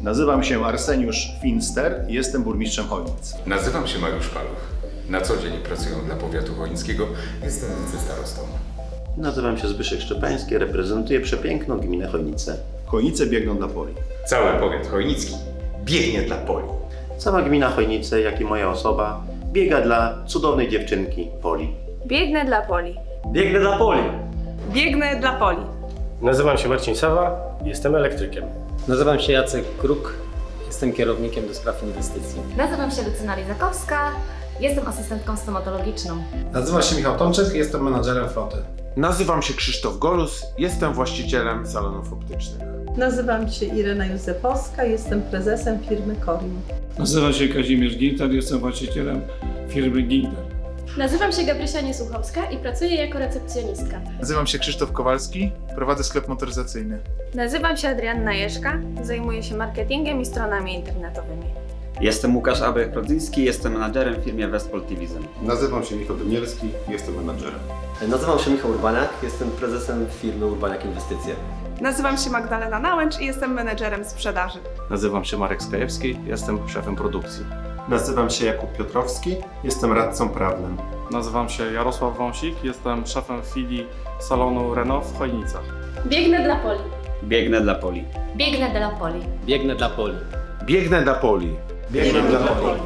Nazywam się Arseniusz Finster i jestem burmistrzem Chojnic. Nazywam się Mariusz Paluch. Na co dzień pracuję dla powiatu chojnickiego. Jestem wicestarostą. Nazywam się Zbyszek Szczepański, reprezentuję przepiękną gminę Chojnice. Chojnice biegną dla poli. Cały powiat chojnicki biegnie dla poli. Cała gmina Chojnice, jak i moja osoba, biega dla cudownej dziewczynki Poli. Biegnę dla Poli. Biegnę dla poli. Biegnę dla Poli. Nazywam się Marcin Sawa, jestem elektrykiem. Nazywam się Jacek Kruk, jestem kierownikiem do spraw inwestycji. Nazywam się Lucyna Lizakowska, jestem asystentką stomatologiczną. Nazywam się Michał Tomczyk, jestem menadżerem floty. Nazywam się Krzysztof Golus, jestem właścicielem salonów optycznych. Nazywam się Irena Józefowska, jestem prezesem firmy Korin. Nazywam się Kazimierz Ginter, jestem właścicielem firmy Ginter. Nazywam się Gabrysia Niesłuchowska i pracuję jako recepcjonistka. Nazywam się Krzysztof Kowalski, prowadzę sklep motoryzacyjny. Nazywam się Adrianna Jeszka, zajmuję się marketingiem i stronami internetowymi. Jestem Łukasz Abech-Rodzyński, jestem menadżerem w firmie Westpol Division. Nazywam się Michał Dymielski, jestem menadżerem. Nazywam się Michał Urbaniak, jestem prezesem firmy Urbaniak Inwestycje. Nazywam się Magdalena Nałęcz i jestem menedżerem sprzedaży. Nazywam się Marek Skajewski, jestem szefem produkcji. Nazywam się Jakub Piotrowski, jestem radcą prawnym. Nazywam się Jarosław Wąsik, jestem szefem filii salonu Renault w Chojnicach. Biegnę dla Poli. Biegnę dla poli. Biegnę dla Poli. Biegnę dla Poli. Biegnę dla poli. Biegnę dla poli.